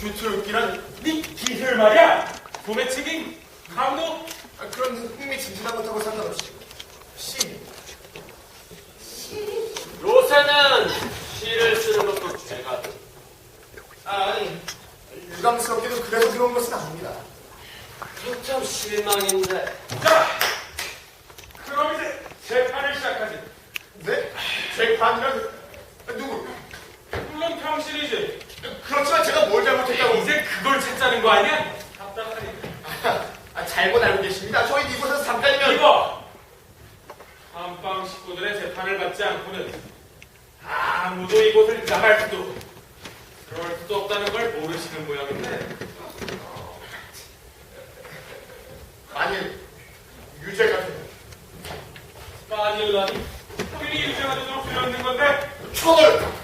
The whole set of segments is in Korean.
슈트기란 네 기술 말이야. 도매치기 감독 아, 그런 흥미진진한 것하고 상관없이 시 요새는 시를 쓰는 것도 죄가 돼. 아, 아니 유감스럽게도 그래서 그런 것은 아닙니다. 참 실망인데. 자, 그럼 이제 재판을 시작하지. 네? 제 반이란 누구? 물론 당신이지. 그렇지만 제가 뭘 잘못했다고 이제 그걸 찾자는 거 아니야? 답답하니까. 아, 잘못 알고 계십니다. 저희 이곳에서 잠깐이면 이거 한방 식구들의 재판을 받지 않고는 아무도 이곳을 나갈 수도 그럴 수도 없다는 걸 모르시는 모양인데 만일 유죄 같은 빠질라니 본인이 유죄가 되도록 되어 있는 건데 처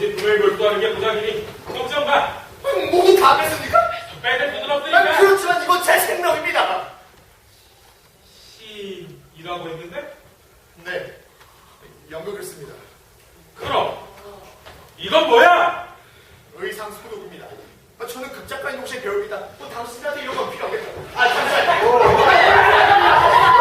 벌 굳이 돈을 몰두하는 게 부작이니 걱정 마 모두 다 뺐습니까? 돈은 아, 없으니까 그렇지만 이건 제 생명입니다. 시이라고 했는데 네, 연극을 씁니다. 그럼 이건 뭐야? 의상 소독입니다. 아, 저는 극작가인 혹시 배우입니다. 뭐 당신한테 이런 건 필요하겠다. 아, 잠시만요.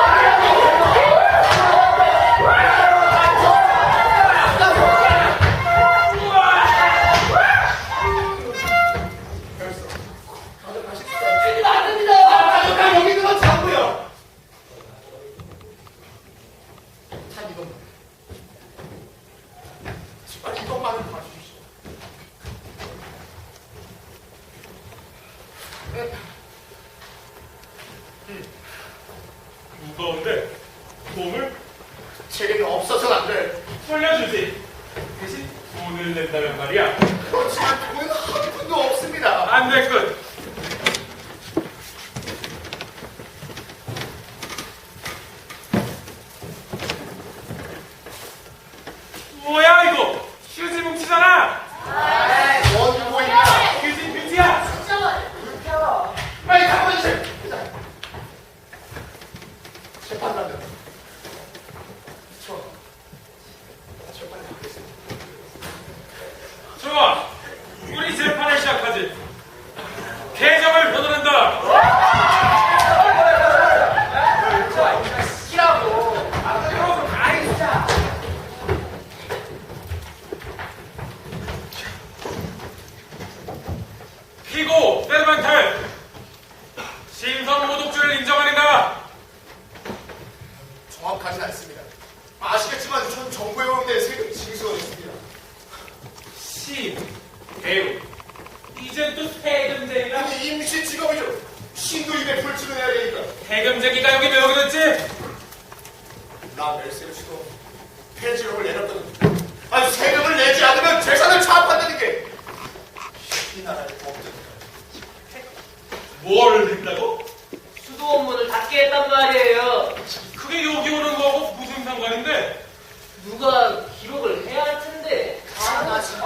벌써. 다들 가십시오. 이거 안 됩니다. 아, 나 여기 있는 건 자고요. 참 이건 제발 이것만은 봐주십시오. 무거운데 돈을 제게는 없어서는 안 돼. 돌려주지 대신 돈을 낸다면 말이야 그렇지만 돈은 한 푼도 없습니다. 안 됐군 뭐야 이거 휴지 뭉치잖아 원고입니다. 휴지 뭉치야 진짜 말이야. 빨리 가보세요. 재판관들. 저, 저 빨리 가겠습니다. 좋아 우리 재판을 시작하지 개정을 변호한다 피고 세르반탈 신성 모독죄를 인정하는가 정확하진 않습니다. 아시겠지만 전 오는데 세금 징수가 있습니다. 시 배우 이젠 또 세금쟁이라 아니 임시 직업이죠. 신도 입에 불치를 해야 되니까. 세금쟁이가 여기 왜 오게 됐지 나 치고 폐지록을 내렸거든. 아니 세금을 내지 않으면 재산을 차압한다는 게 이 나라의 법칙. 뭘 낸다고? 수도 업무를 닫게 했단 말이에요. 그게 여기 오는 거하고 무슨 상관인데 누가 기록을 해야 할 텐데. 아, 나 진짜.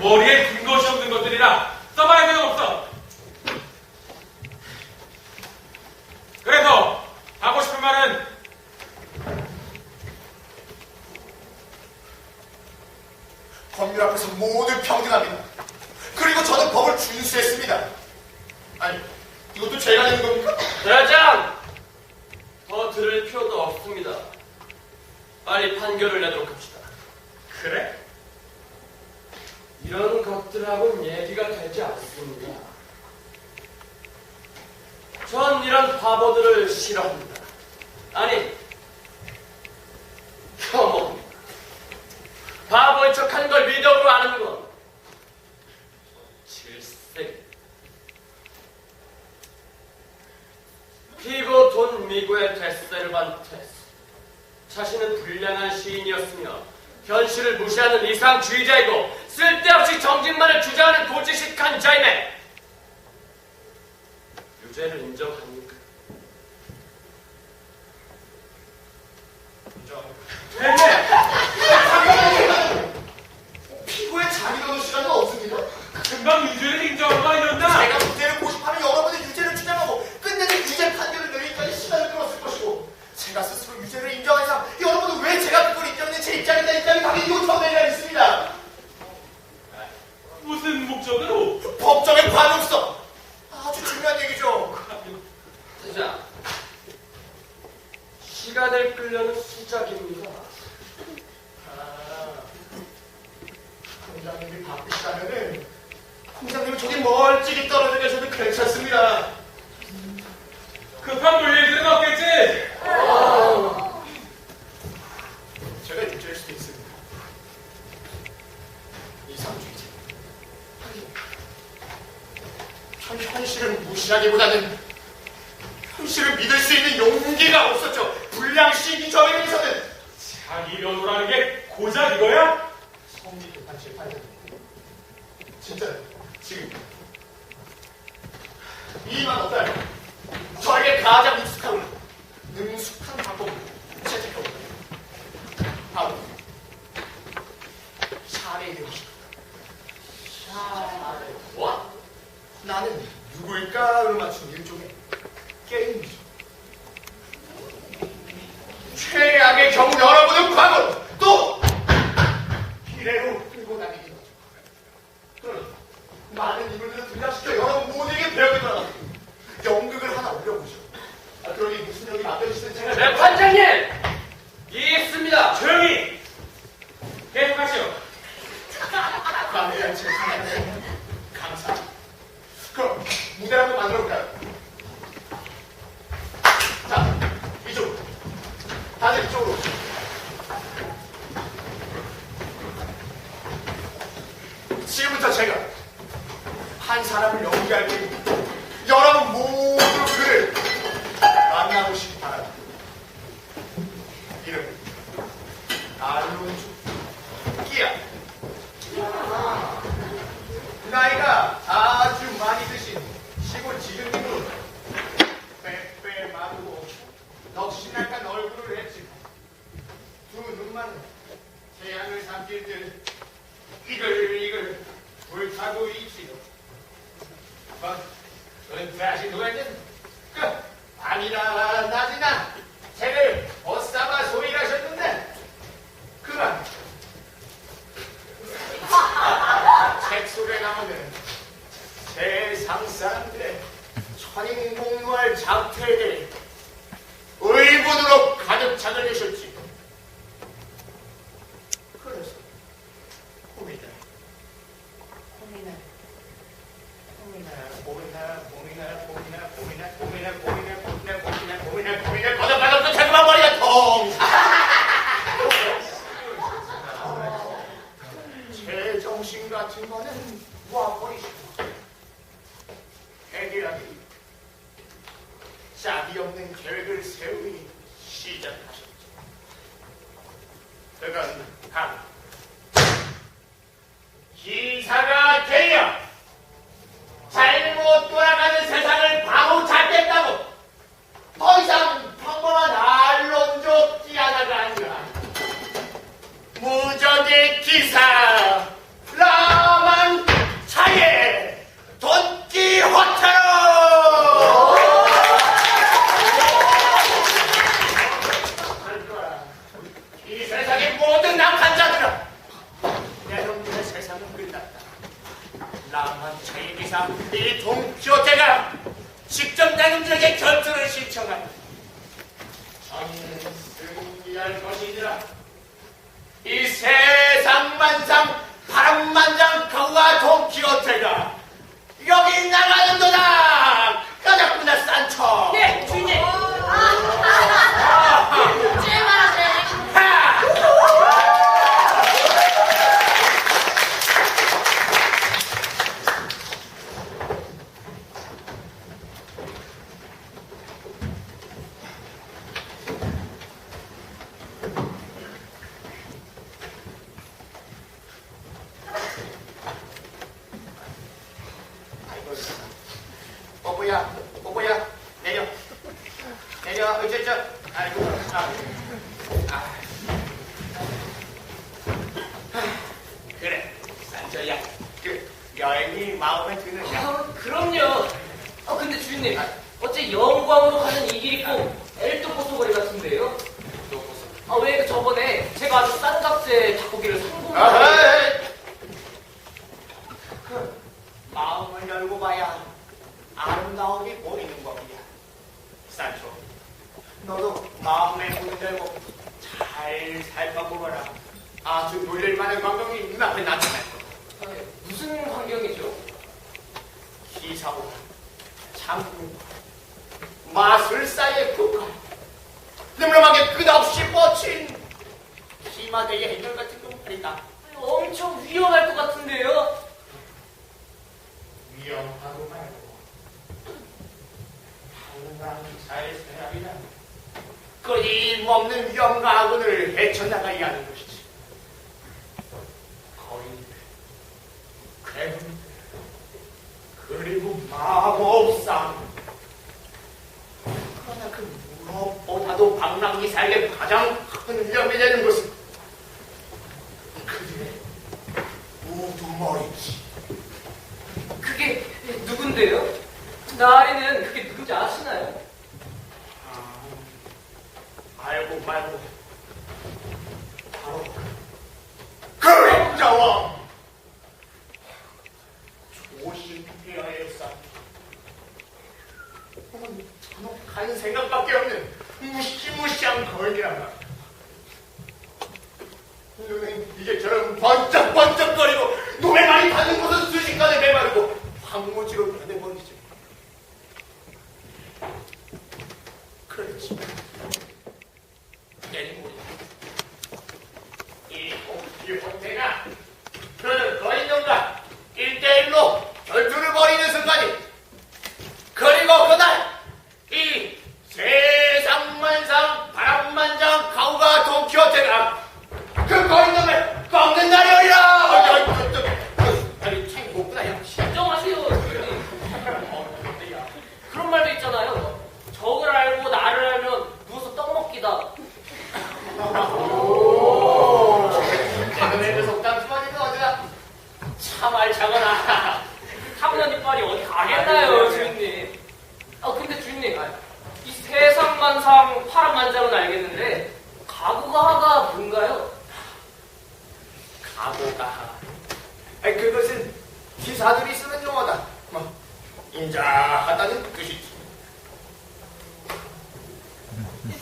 머리에 근것이 없는 것들이라 써봐야 소용없어. 그래서 하고 싶은 말은 법률 앞에서 모두 평등합니다. 그리고 저는 법을 준수했습니다. 아니, 이것도 제가 내는 겁니까? 대장! 더 들을 필요도 없습니다. 빨리 판결을 내도록 합시다. 그래? 이런 것들하고는 얘기가 되지 않습니다. 전 이런 바보들을 싫어합니다. 아니, 혐오합니다. 바보인 척하는 걸 미덕으로 아는 건 질색. 피고 돈 미구의 데세르반테스. 자신은 불량한 시인이었으며 현실을 무시하는 이상주의자이고 쓸데없이 정직만을 주장하는 고지식한 자임에 유죄를 인정합니까? 됐네. 피고의 자기노는 시간은 없습니다. 금방 유죄를 인정한 거 아니었나? 제가 무죄를 고집하면 여러분의 유죄를 주장하고 끝내는 유죄 판결을 내리기까지 시간을 끌었을 것이고 제가 스스로 왜 제가 그걸 인정했는지 제 입장이나 입장이 당연히 요청되리라 믿습니다. 무슨 목적으로 법정의 관용성 아주 중요한 얘기죠. 대장, 시간을 끌려는 수작입니다. 아, 공장님이 바쁘시다면은 공장님은 저기 멀찍이 떨어져 계셔도 괜찮습니다. 급한 볼 일들은 없겠지? 제가 일조할 수도 있습니다. 이상주의자. 현, 현실을 무시하기보다는 현실을 믿을 수 있는 용기가 없었죠. 불량식이 저에 대해서는 자기 변호라는 게 고작 이거야? 성리 비판 재판이 진짜 지금 이만 어떨 저에게 가장 익숙하고 능숙한 방법을 채택하고 바로 샤레의 대우식 샤레 와 나는 누구일까를 맞춘 일종의 게임이죠 최악의 경우 여러분은 과거로 또 미래로 끌고 다니는 거죠. 그러니 많은 인물들을 등장시켜 여러분 모두에게 배우게 돌아가 연극을 하나 올려보죠. 아, 그러니 무슨 역이 맡겨주시든 제가 네, 관장님! 이해했습니다. 조용히! 계속하시오. 남에 대한 제 생각에 감사. 그럼 무대를 한번 만들어볼까요? 자, 이쪽으로. 다들 이쪽으로. 지금부터 제가 한 사람을 연기할 테니까 여러분 모두 그를 만나보시기 바랍니다. 이름 알론주 끼야. 나이가 아주 많이 드신 시골 지금님으로 빼빼 마르고 넋신약한 얼굴을 했지만 두 눈만은 태양을 삼킬 듯 이글이글 불타고 있지요. 뭐, 은퇴하신 후에는 그 밤이나 낮이나 책을 어싸마 소일하셨는데 그만 책 속에 나오는 세상 사람들의 천인공노할 장태들이 의분으로 가득 되셨지. 짝이 없는 계획을 세우기 시작하셨죠. 그건 123, 이 동교태가 직접 대금들에게 결투를 신청한 전승리할 것이니라. 이 세상 만상, 바람 만장 그와 동키호테가 여기 나가는도다! 까닥구나 산처! 네, 주인님! 아, 아, 아. 뽀뽀야, 뽀뽀야, 내려. 내려, 어째, 저, 아이고, 아. 아. 그래, 산저야. 그, 여행이 마음에 드느냐? 아, 그럼요. 아, 근데 주인님, 어째 영광으로 가는 이 길이 꼭 엘토코소 거리 같은데요? 아, 왜 저번에 제가 아주 싼 값에 닭고기를 성공을 아하! 그, 마음을 열고 봐야 아름다움이 보이는 겁니다. 산초, 너도 마음의 문을 열고 잘 살펴보거라. 아주 놀릴만한 광경이 눈앞에 나타날 거다. 아, 무슨 광경이죠? 기사보다 장군 마술사의 국화. 늠름하게 끝없이 뻗친 희마대의 해결 같은 눈팔이다. 엄청 위험할 것 같은데요? 위험하고 말고 항상 잘 생각이다. 끊임없는 위험과 악운을 헤쳐나가야 하는 것이지 거인 괴물 그리고 마법사 그러나 그 무엇보다도 방랑기사에게 가장 큰 위험이 되는 것은 그들의 우두머리지 그게 누군데요? 나리는 그게 누군지 아시나요? 아, 알고 말고 바로 그림자와 조심해야 역사 간 생각밖에 없는 무시무시한 걸기란 말 눈은 이제처럼 번쩍번쩍거리고 눈에 많이 닿는 곳은 순식간에 메마르고 황무지로 변해버리지 그렇지 내일모레 이 공기 혼태가 그 거인놈과 일대일로 결투를 벌이는 순간이 그리고 그날 이 세상만상 바람만장 가오가 돈키호테가 그 거인놈을 꺾는 날이오리라 아니 참 못구나 야 진정하세요, 주인님. 그런 말도 있잖아요. 적을 알고 나를 알면 누워서 떡 먹기다. 최근에 그 속담 수만이는 어디다 참 알차거나 타고난 이빨이 어디 가겠나요, 주인님? 아, 근데 주인님, 이 세상만상 파란만장은 알겠는데 가구가하가 뭔가요? 아니 그것은 기사들이 쓰는 용어다 뭐 인자하다는 뜻이지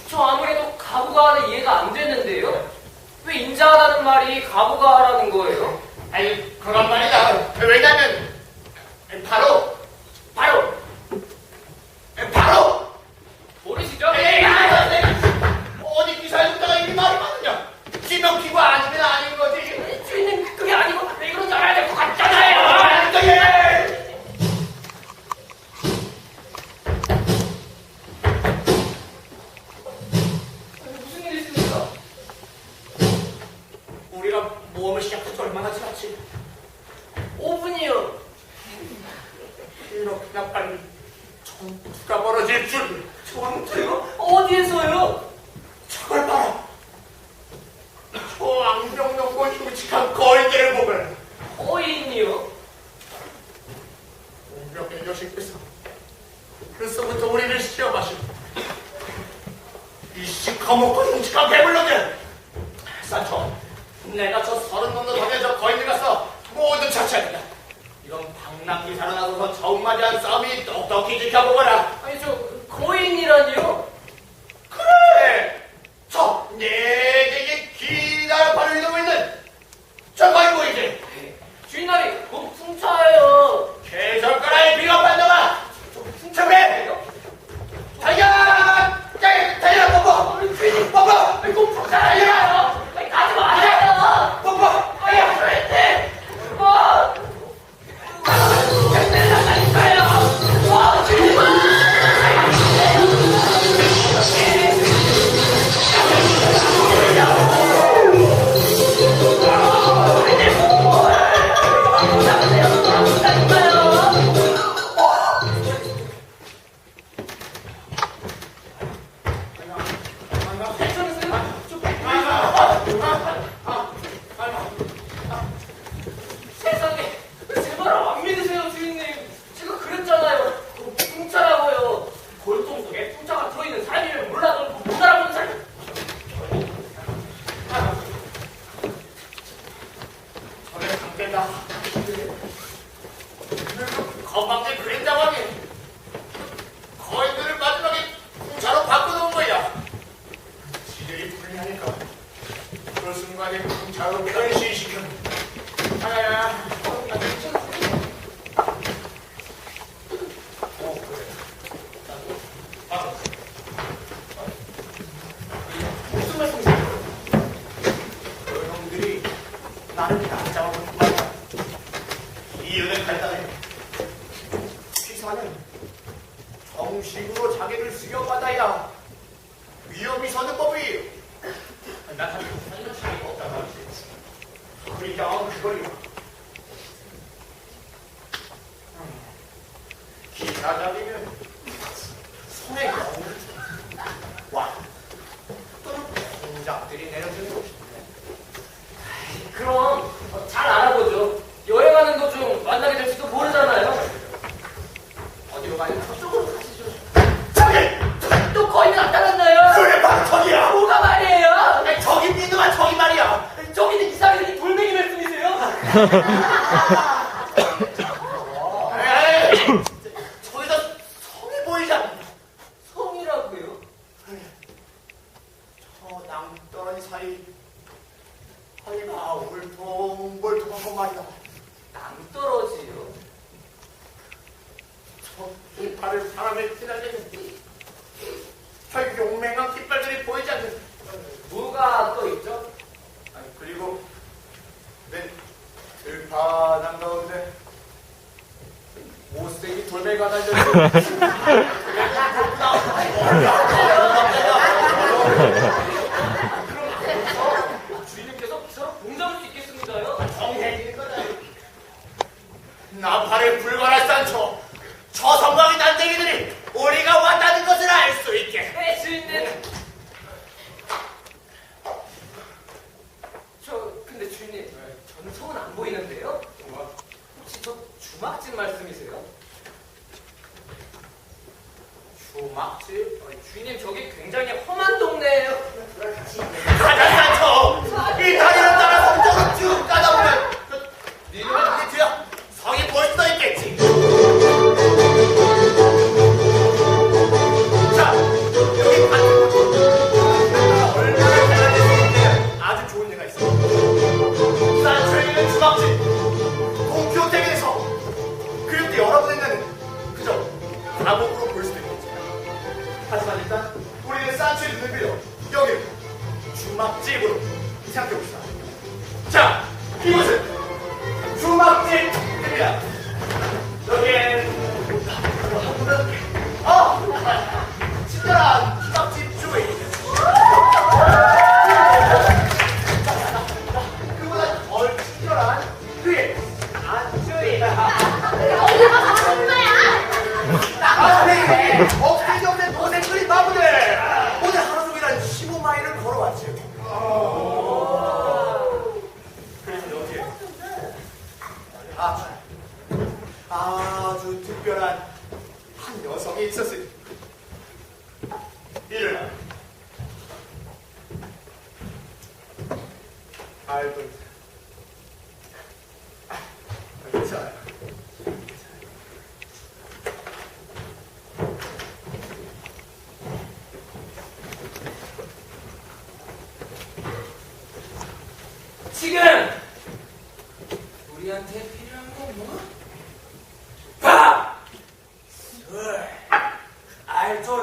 저 아무래도 가구가하는 이해가 안 되는데요? 왜 인자하다는 말이 가구가하라는 거예요? 아니 그런 말이다 왜냐면 바로 바로 모르시죠? 에이 아, 내가 어디 기사에 듣다가 이 말이 맞느냐 지명키가 아니면 아닌 거지 주인님, 그게 아니고 왜 그런 줄 알아야 될 것 같잖아요! 아, 예. 무슨 일 있습니까? 우리가 모험을 시작한 지 얼마나 지났지 5분이요. 이렇게나 빨리 전투가 벌어질 줄 전투요? 어디에서요? 哈哈哈哈哈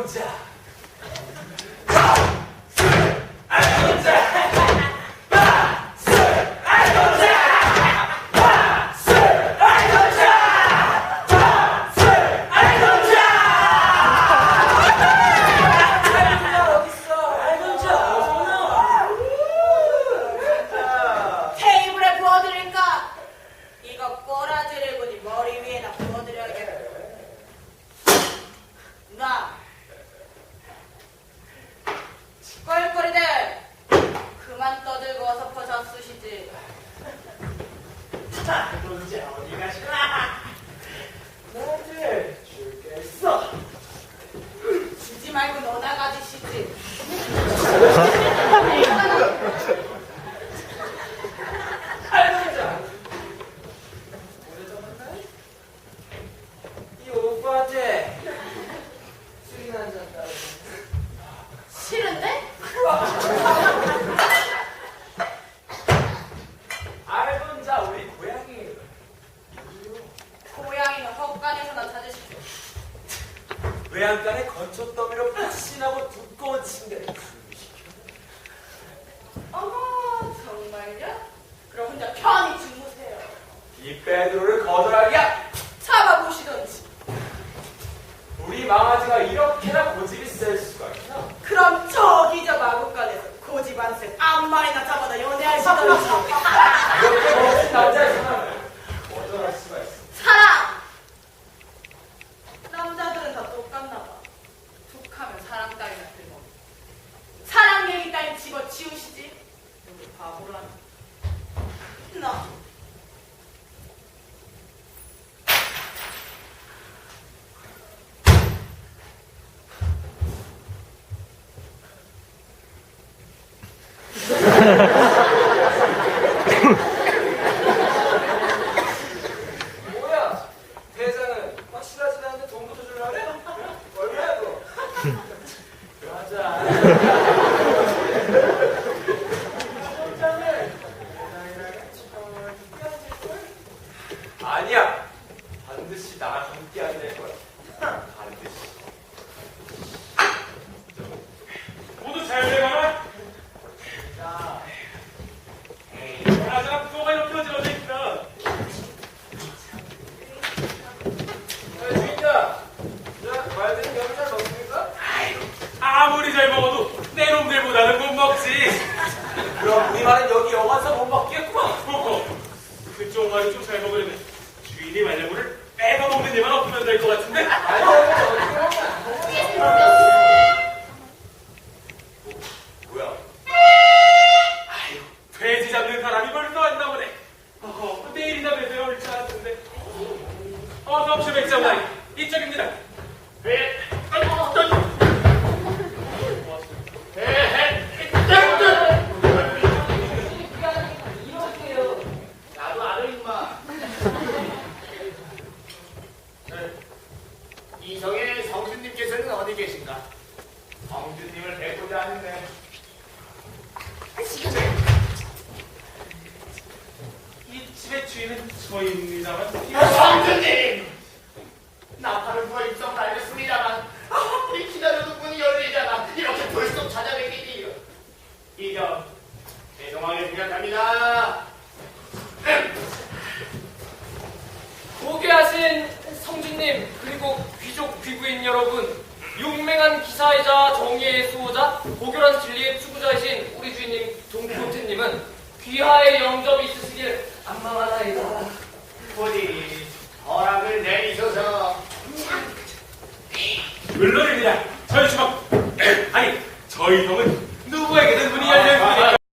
알존자. 베드로를 거절하기야. 잡아보시던지. 우리 망아지가 이렇게나 고집이 셀 수가 있나 그럼 저기 저 마국간에서 고집안센 암마이나 잡아다 연애할 시도라 가지고 좀 잘 먹으려면 주인이 말려고를 빼서 먹는 데만 없으면 될 것 같은데? 수위는 죽어 있습니다만. 선생님!